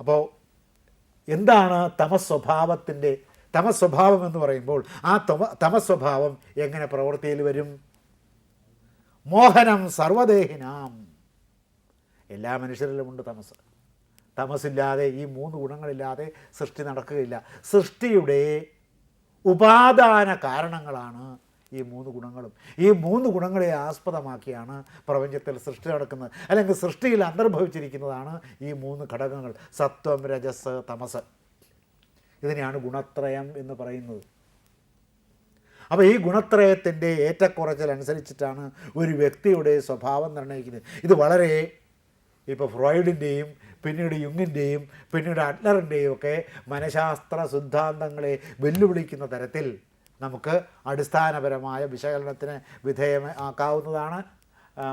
അപ്പോൾ എന്താണ് തമസ്വഭാവത്തിന്റെ തമസ്വഭാവം എന്ന് പറയുമ്പോൾ ആ തമ തമസ്വഭാവം എങ്ങനെ പ്രവൃത്തിയിൽ വരും? മോഹനം സർവദേഹിനാം. എല്ലാ മനുഷ്യരിലുമുണ്ട് തമസ്. തമസില്ലാതെ ഈ മൂന്ന് ഗുണങ്ങളില്ലാതെ സൃഷ്ടി നടക്കുകയില്ല. സൃഷ്ടിയുടെ ഉപാദാന കാരണങ്ങളാണ് ഈ മൂന്ന് ഗുണങ്ങളും. ഈ മൂന്ന് ഗുണങ്ങളെ ആസ്പദമാക്കിയാണ് പ്രപഞ്ചത്തിൽ സൃഷ്ടി നടക്കുന്നത്. അല്ലെങ്കിൽ സൃഷ്ടിയിൽ അന്തർഭവിച്ചിരിക്കുന്നതാണ് ഈ മൂന്ന് ഘടകങ്ങൾ. സത്വം രജസ് തമസ്. ഇതിനെയാണ് ഗുണത്രയം എന്ന് പറയുന്നത്. അപ്പോൾ ഈ ഗുണത്രയത്തിന്റെ ഏറ്റക്കുറച്ചിലനുസരിച്ചിട്ടാണ് ഒരു വ്യക്തിയുടെ സ്വഭാവം നിർണയിക്കുന്നത്. ഇത് വളരെ ഇപ്പോൾ ഫ്രോയിഡിന്റെയും പിന്നീട് യുങ്ങിന്റെയും പിന്നീട് അഡ്ലറിന്റെയും ഒക്കെ മനഃശാസ്ത്ര സിദ്ധാന്തങ്ങളെ വെല്ലുവിളിക്കുന്ന തരത്തിൽ നമുക്ക് അടിസ്ഥാനപരമായ വിശകലനത്തിന് വിധേയമാക്കാവുന്നതാണ്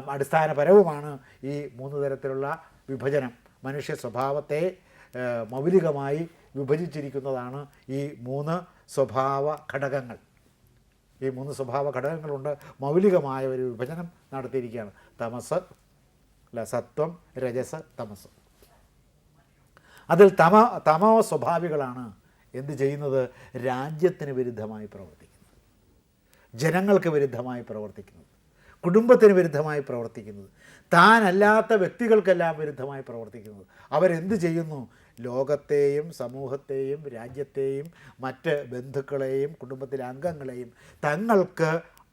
അടിസ്ഥാനപരവുമാണ് ഈ മൂന്ന് തരത്തിലുള്ള വിഭജനം. മനുഷ്യ സ്വഭാവത്തെ മൗലികമായി വിഭജിച്ചിരിക്കുന്നതാണ് ഈ മൂന്ന് സ്വഭാവ ഘടകങ്ങൾ. ഈ മൂന്ന് സ്വഭാവ ഘടകങ്ങളുണ്ട്. മൗലികമായ ഒരു വിഭജനം നടത്തിയിരിക്കുകയാണ്. തമസ് അല്ല സത്വം രജസ് തമസ്. അതിൽ തമ തമോ സ്വഭാവികളാണ് എന്ത് ചെയ്യുന്നത്? രാജ്യത്തിന് വിരുദ്ധമായി പ്രവർത്തിക്കുന്നത് ജനങ്ങൾക്ക് വിരുദ്ധമായി പ്രവർത്തിക്കുന്നത് കുടുംബത്തിന് വിരുദ്ധമായി പ്രവർത്തിക്കുന്നത് താനല്ലാത്ത വ്യക്തികൾക്കെല്ലാം വിരുദ്ധമായി പ്രവർത്തിക്കുന്നത് അവരെന്ത് ചെയ്യുന്നു? ലോകത്തെയും സമൂഹത്തെയും രാജ്യത്തെയും മറ്റ് ബന്ധുക്കളെയും കുടുംബത്തിലെ അംഗങ്ങളെയും തങ്ങൾക്ക്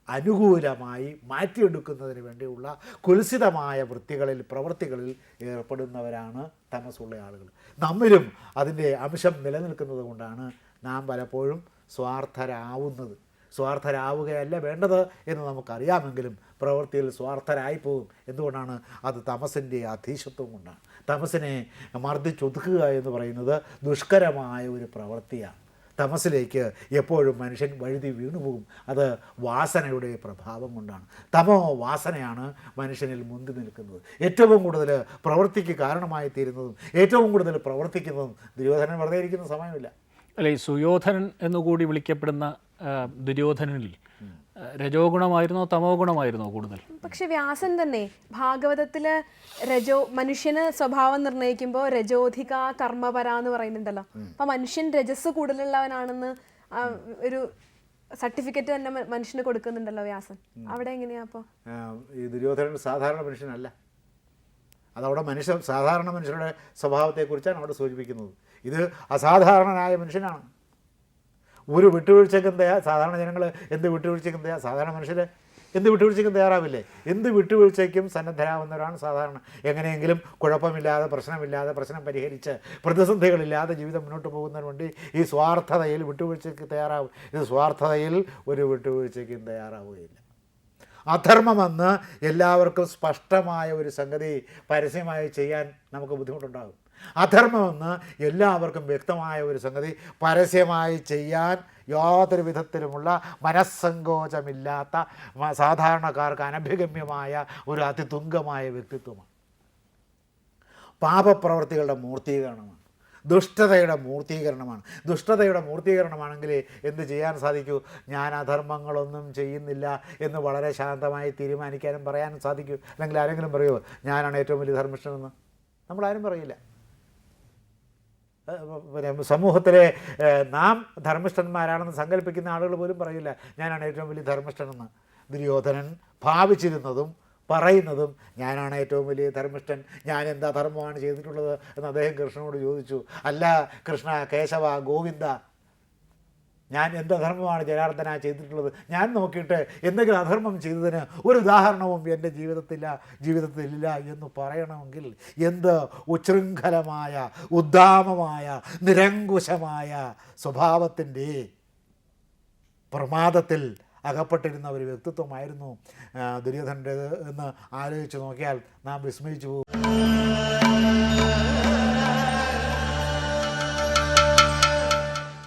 അനുകൂലമായി മാറ്റിയെടുക്കുന്നതിന് വേണ്ടിയുള്ള കുൽസിതമായ വൃത്തികളിൽ പ്രവൃത്തികളിൽ ഏർപ്പെടുന്നവരാണ് തമസുള്ള ആളുകൾ. നമ്മിലും അതിന്റെ അംശം നിലനിൽക്കുന്നത് കൊണ്ടാണ് നാം പലപ്പോഴും സ്വാർത്ഥരാവുന്നത്. സ്വാർത്ഥരാവുകയല്ല വേണ്ടത് എന്ന് നമുക്കറിയാമെങ്കിലും പ്രവൃത്തിയിൽ സ്വാർത്ഥരായി പോകും എന്തുകൊണ്ടാണ്? അത് തമസിന്റെ അധീശത്വം കൊണ്ടാണ്. തമസിനെ മർദ്ദിച്ചൊതുക്കുക എന്ന് പറയുന്നത് ദുഷ്കരമായ ഒരു പ്രവൃത്തിയാണ്. തമസിലേക്ക് എപ്പോഴും മനുഷ്യൻ വഴുതി വീണുപോകും അത് വാസനയുടെ പ്രഭാവം കൊണ്ടാണ്. തമോ വാസനയാണ് മനുഷ്യനിൽ മുന്തി നിൽക്കുന്നത്. ഏറ്റവും കൂടുതൽ പ്രവൃത്തിക്ക് കാരണമായി തീരുന്നതും ഏറ്റവും കൂടുതൽ പ്രവർത്തിക്കുന്നതും ദുര്യോധനൻ വെറുതെ ഇരിക്കുന്ന സമയമില്ല. അല്ലെ ഈ സുയോധനൻ എന്നുകൂടി വിളിക്കപ്പെടുന്ന ദുര്യോധനനിൽ രജോ ഗുണമായിരുന്നോ തമോ ഗുണമായിരുന്നോ കൂടുതൽ? പക്ഷെ വ്യാസൻ തന്നെ ഭാഗവതത്തിൽ രജോ മനുഷ്യന് സ്വഭാവം നിർണയിക്കുമ്പോൾ രജോധിക കർമ്മപര എന്ന് പറയുന്നുണ്ടല്ലോ. അപ്പൊ മനുഷ്യൻ രജസ് കൂടുതലുള്ളവനാണെന്ന് ആ, ഒരു സർട്ടിഫിക്കറ്റ് തന്നെ മനുഷ്യന് കൊടുക്കുന്നുണ്ടല്ലോ വ്യാസൻ. അവിടെ എങ്ങനെയാ അപ്പൊ? ഈ ദുര്യോധനൻ സാധാരണ മനുഷ്യനല്ല. അതവിടെ മനുഷ്യ സാധാരണ മനുഷ്യരുടെ സ്വഭാവത്തെക്കുറിച്ചാണ് അവിടെ സൂചിപ്പിക്കുന്നത്. ഇത് അസാധാരണനായ മനുഷ്യനാണ്. ഒരു വിട്ടുവീഴ്ചയ്ക്കും തയ്യാ സാധാരണ ജനങ്ങൾ എന്ത് വിട്ടുവീഴ്ചയ്ക്കും തയ്യാ സാധാരണ മനുഷ്യർ എന്ത് വിട്ടുവീഴ്ചയ്ക്കും തയ്യാറാവില്ലേ? എന്ത് വിട്ടുവീഴ്ചയ്ക്കും സന്നദ്ധരാകുന്നവരാണ് സാധാരണ. എങ്ങനെയെങ്കിലും കുഴപ്പമില്ലാതെ പ്രശ്നമില്ലാതെ പ്രശ്നം പരിഹരിച്ച് പ്രതിസന്ധികളില്ലാതെ ജീവിതം മുന്നോട്ട് പോകുന്നതിന് വേണ്ടി ഈ സ്വാർത്ഥതയിൽ വിട്ടുവീഴ്ചയ്ക്ക് തയ്യാറാവും. ഇത് സ്വാർത്ഥതയിൽ ഒരു വിട്ടുവീഴ്ചയ്ക്കും തയ്യാറാവുകയില്ല. അധർമ്മമെന്ന് എല്ലാവർക്കും സ്പഷ്ടമായ ഒരു സംഗതി പരസ്യമായി ചെയ്യാൻ നമുക്ക് ബുദ്ധിമുട്ടുണ്ടാകും. അധർമ്മമെന്ന് എല്ലാവർക്കും വ്യക്തമായ ഒരു സംഗതി. പരസ്യമായി ചെയ്യാൻ യാതൊരു വിധത്തിലുമുള്ള മനസ്സങ്കോചമില്ലാത്ത സാധാരണക്കാർക്ക് അനഭിഗമ്യമായ ഒരു അതിതുങ്കമായ വ്യക്തിത്വമാണ്. പാപപ്രവർത്തികളുടെ മൂർത്തീകരണമാണ്. ദുഷ്ടതയുടെ മൂർത്തീകരണമാണ്. ദുഷ്ടതയുടെ മൂർത്തീകരണമാണെങ്കിൽ എന്ത് ചെയ്യാൻ സാധിക്കൂ? ഞാൻ അധർമ്മങ്ങളൊന്നും ചെയ്യുന്നില്ല എന്ന് വളരെ ശാന്തമായി തീരുമാനിക്കാനും പറയാനും സാധിക്കൂ. അല്ലെങ്കിൽ ആരെങ്കിലും പറയുമോ ഞാനാണ് ഏറ്റവും വലിയ ധർമ്മിഷ്ഠനെന്ന്? നമ്മളാരും പറയില്ല. പിന്നെ സമൂഹത്തിലെ നാം ധർമ്മിഷ്ഠന്മാരാണെന്ന് സങ്കല്പിക്കുന്ന ആളുകൾ പോലും പറയില്ല. ഞാനാണ് ഏറ്റവും വലിയ ധർമ്മിഷ്ഠനെന്ന്. ദുര്യോധനൻ ഭാവിച്ചിരുന്നതും പറയുന്നതും ഞാനാണ് ഏറ്റവും വലിയ ധർമ്മിഷ്ഠൻ. ഞാൻ എന്താ ധർമ്മമാണ് ചെയ്തിട്ടുള്ളത്? എന്ന് അദ്ദേഹം കൃഷ്ണനോട് ചോദിച്ചു. അല്ല കൃഷ്ണ കേശവ ഗോവിന്ദ ഞാൻ എന്ത് അധർമ്മമാണ് ജനാർദ്ദന ചെയ്തിട്ടുള്ളത്? ഞാൻ നോക്കിയിട്ട് എന്തെങ്കിലും അധർമ്മം ചെയ്തതിന് ഒരു ഉദാഹരണവും എന്റെ ജീവിതത്തില്ല ജീവിതത്തിലില്ല എന്ന് പറയണമെങ്കിൽ എന്ത് ഉച്ഛൃംഖലമായ ഉദ്ദാമമായ നിരങ്കുശമായ സ്വഭാവത്തിന്റെ പ്രമാദത്തിൽ അകപ്പെട്ടിരുന്ന ഒരു വ്യക്തിത്വമായിരുന്നു ദുര്യോധനന്റേത് എന്ന് ആലോചിച്ച് നോക്കിയാൽ നാം വിസ്മയിച്ചു പോകും.